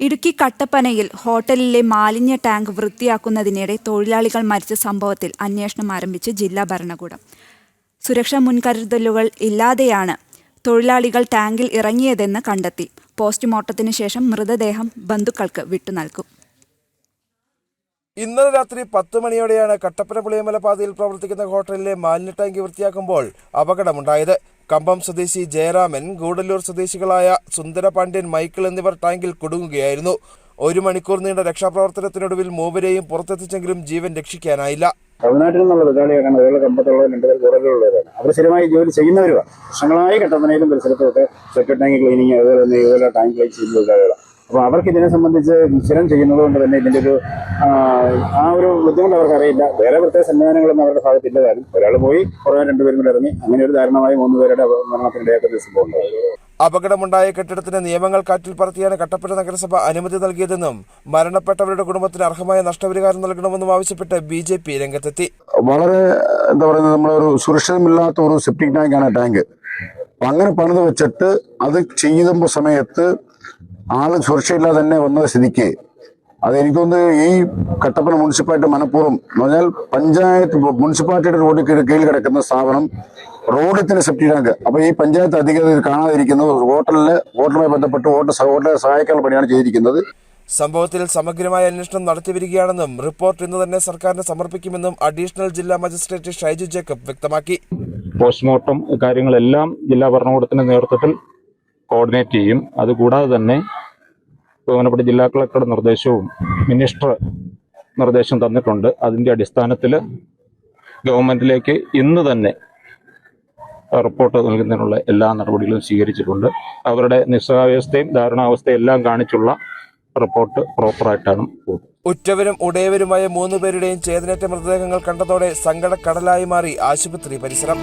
ഇടുക്കി കട്ടപ്പനയിൽ ഹോട്ടലിലെ മാലിന്യ ടാങ്ക് വൃത്തിയാക്കുന്നതിനിടെ തൊഴിലാളികൾ മരിച്ച സംഭവത്തിൽ അന്വേഷണം ആരംഭിച്ച് ജില്ലാ ഭരണകൂടം. സുരക്ഷാ മുൻകരുതലുകൾ ഇല്ലാതെയാണ് തൊഴിലാളികൾ ടാങ്കിൽ ഇറങ്ങിയതെന്ന് കണ്ടെത്തി. പോസ്റ്റ്മോർട്ടത്തിന് ശേഷം മൃതദേഹം ബന്ധുക്കൾക്ക് വിട്ടുനൽകും ഇന്നലെ രാത്രി പത്ത് മണിയോടെയാണ് കട്ടപ്പന പുളിയമല പാതയിൽ പ്രവർത്തിക്കുന്ന ഹോട്ടലിലെ മാലിന്യ ടാങ്ക് വൃത്തിയാക്കുമ്പോൾ അപകടമുണ്ടായത്. കമ്പം സ്വദേശി ജയരാമൻ ഗൂഡല്ലൂർ സ്വദേശികളായ സുന്ദരപാണ്ഡ്യൻ മൈക്കിൾ എന്നിവർ ടാങ്കിൽ കുടുങ്ങുകയായിരുന്നു. ഒരു മണിക്കൂർ നീണ്ട രക്ഷാപ്രവർത്തനത്തിനൊടുവിൽ മൂവരെയും പുറത്തെത്തിച്ചെങ്കിലും ജീവൻ രക്ഷിക്കാനായില്ല. തമിഴ്നാട്ടിൽ നിന്നുള്ള അതുപോലെ പേർ കൂടുതലുള്ളവരാണ് അവർ സ്ഥിരമായി ജോലി ചെയ്യുന്നവരുമാണ് വർഷങ്ങളായി പരിസരത്തൊക്കെ ടാങ്ക് ക്ലീനിങ് അതുപോലെ തന്നെ ഇതുപോലെ ടാങ്ക് ക്ലീൻ ചെയ്യുന്ന തൊഴിലാളികളാണ് അപ്പോൾ അവർക്ക് ഇതിനെ സംബന്ധിച്ച് സ്ഥിരം ചെയ്യുന്നത് കൊണ്ട് തന്നെ ഇതിന്റെ ഒരു ആ, ഒരു ബുദ്ധിമുട്ട് അവർക്ക് അറിയില്ല വേറെ പ്രത്യേക സംവിധാനങ്ങളൊന്നും അവരുടെ ഭാഗത്ത് കാര്യം ഒരാൾ പോയി കുറേ രണ്ടുപേരും കൂടെ ഇറങ്ങി. അങ്ങനെ ഒരു ദാരുണമായി മൂന്ന് പേരുടെ മരണത്തിനിടയാക്കുന്ന സംഭവം ഉണ്ടായത് അപകടമുണ്ടായ കെട്ടിടത്തിന് നിയമങ്ങൾ കാറ്റിൽ പറത്തിയാണ് കട്ടപ്പന നഗരസഭ അനുമതി നൽകിയതെന്നും മരണപ്പെട്ടവരുടെ കുടുംബത്തിന് അർഹമായ നഷ്ടപരിഹാരം നൽകണമെന്നും ആവശ്യപ്പെട്ട് ബി ജെ പി രംഗത്തെത്തി. വളരെ എന്താ പറയുന്നത് നമ്മളൊരു സുരക്ഷിതമില്ലാത്ത ഒരു സെപ്റ്റിക് ടാങ്കാണ് ടാങ്ക് അങ്ങനെ പണിത് വെച്ചിട്ട് അത് ചെയ്യുമ്പോൾ സമയത്ത് ആൾ സുരക്ഷയില്ലാതെ തന്നെ വന്ന സ്ഥിതിക്ക് അത് എനിക്കൊന്ന് ഈ കട്ടപ്പന മുനിസിപ്പാലിറ്റി മനഃപൂർവം എന്ന് പറഞ്ഞാൽ പഞ്ചായത്ത് മുനിസിപ്പാലിറ്റിയുടെ റോഡിൽ കീഴ് കീഴിൽ കിടക്കുന്ന സ്ഥാപനം റോഡ് തന്നെ സെപ്റ്റി ടാങ്ക് അപ്പൊ ഈ പഞ്ചായത്ത് അധികൃതർ കാണാതിരിക്കുന്നത് ഹോട്ടലിൽ ഹോട്ടലുമായി ബന്ധപ്പെട്ട് ഹോട്ടൽ ഹോട്ടലെ സഹായിക്കാനുള്ള പണിയാണ് ചെയ്തിരിക്കുന്നത്. സംഭവത്തിൽ സമഗ്രമായ അന്വേഷണം നടത്തിവരികയാണെന്നും റിപ്പോർട്ട് ഇന്ന് തന്നെ സർക്കാരിന് സമർപ്പിക്കുമെന്നും അഡീഷണൽ ജില്ലാ മജിസ്ട്രേറ്റ് ഷൈജു ജേക്കബ് വ്യക്തമാക്കി. പോസ്റ്റ്മോർട്ടം കാര്യങ്ങളെല്ലാം ജില്ലാ ഭരണകൂടത്തിന്റെ നേതൃത്വത്തിൽ കോർഡിനേറ്റ് ചെയ്യും. അതുകൂടാതെ തന്നെ ബഹുമാനപ്പെട്ട ജില്ലാ കളക്ടറുടെ നിർദ്ദേശവും മിനിസ്റ്റർ നിർദ്ദേശം തന്നിട്ടുണ്ട്. അതിന്റെ അടിസ്ഥാനത്തിൽ ഗവൺമെന്റിലേക്ക് ഇന്ന് തന്നെ റിപ്പോർട്ട് നൽകുന്നതിനുള്ള എല്ലാ നടപടികളും സ്വീകരിച്ചിട്ടുണ്ട്. അവരുടെ നിസ്സഹാവസ്ഥയും ധാരണാവസ്ഥയും എല്ലാം കാണിച്ചുള്ള റിപ്പോർട്ട് പ്രോപ്പറായിട്ടാണ് ഉറ്റവരും ഉടയവരുമായ മൂന്ന് പേരുടെയും ചേതനേറ്റ മൃതദേഹങ്ങൾ കണ്ടതോടെ സങ്കടക്കടലായി മാറി ആശുപത്രി പരിസരം.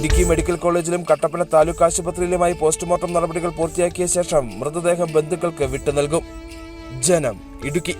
ഇടുക്കി മെഡിക്കൽ കോളേജിലും കട്ടപ്പന താലൂക്ക് ആശുപത്രിയിലുമായി പോസ്റ്റ്മോർട്ടം നടപടികൾ പൂർത്തിയാക്കിയ ശേഷം മൃതദേഹം ബന്ധുക്കൾക്ക് വിട്ടു നൽകും. ജനം ഇടുക്കി.